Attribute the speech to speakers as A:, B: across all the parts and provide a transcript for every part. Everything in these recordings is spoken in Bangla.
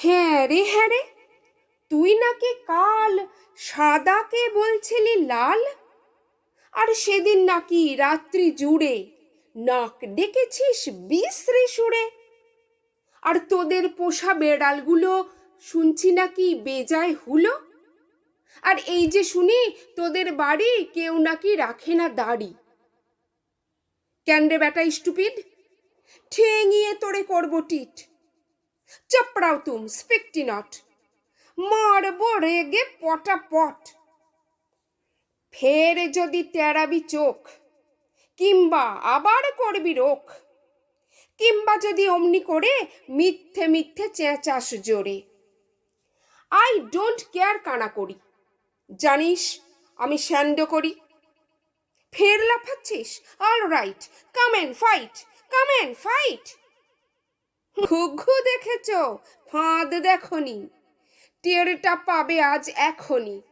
A: হ্যাঁ রে হ্যাঁ রে। তুই নাকি কাল সাদাকে বলছিলি লাল? আর সেদিন নাকি রাত্রি জুড়ে নাক ডেকেছিস বিশ্রী সুরে? আর তোদের পোষা বেড়ালগুলো শুনছি নাকি বেজায় হুলো? আর এই যে শুনি তোদের বাড়ি কেউ নাকি রাখে না দাড়ি। ক্যান্ডে বেটা স্টুপিড? ঠেঙিয়ে তোরে করব টিট। চপড়াও তুম স্পিকটি নট। মারবো রেগে পটাপট। ফের যদি তেরাবি চোখ কিংবা আবার করবি রোখ কিংবা যদি অমনি করে মিথ্যে মিথ্যে চেঁচাস জোরে। আই ডোন্ট কেয়ার কানা করি। জানিস, আমি স্যান্ড করি। ফের লাফাচ্ছিস? All right, come and fight, come and fight. ঘুঘু দেখেছ? ফাঁদ দেখনি। টেরটা পাবে আজ এখনই।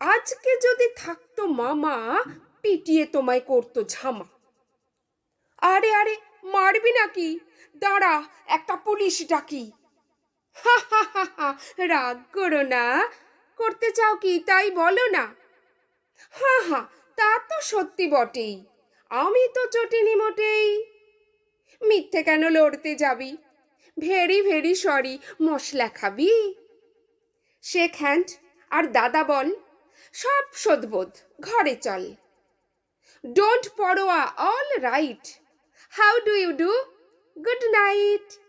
A: আজকে যদি থাকতো মামা, পিটিয়ে তোমায় করতো ঝামা। আরে আরে, মারবি নাকি? দাঁড়া, একটা পুলিশ ডাকি। হা হা হা হা, রাগ করো না। করতে চাও কি, তাই বলো না। হা হা, তা তো সত্যি বটেই। আমি তো চটিনি মোটেই। মিথ্যে কেন লড়তে যাবি? ভেরি ভেরি সরি, মশলা খাবি? শেখ হ্যান্ড, আর দাদা বল, সব শোধবোধ, ঘরে চল। Don't Padwa all right. How do you do? Good night.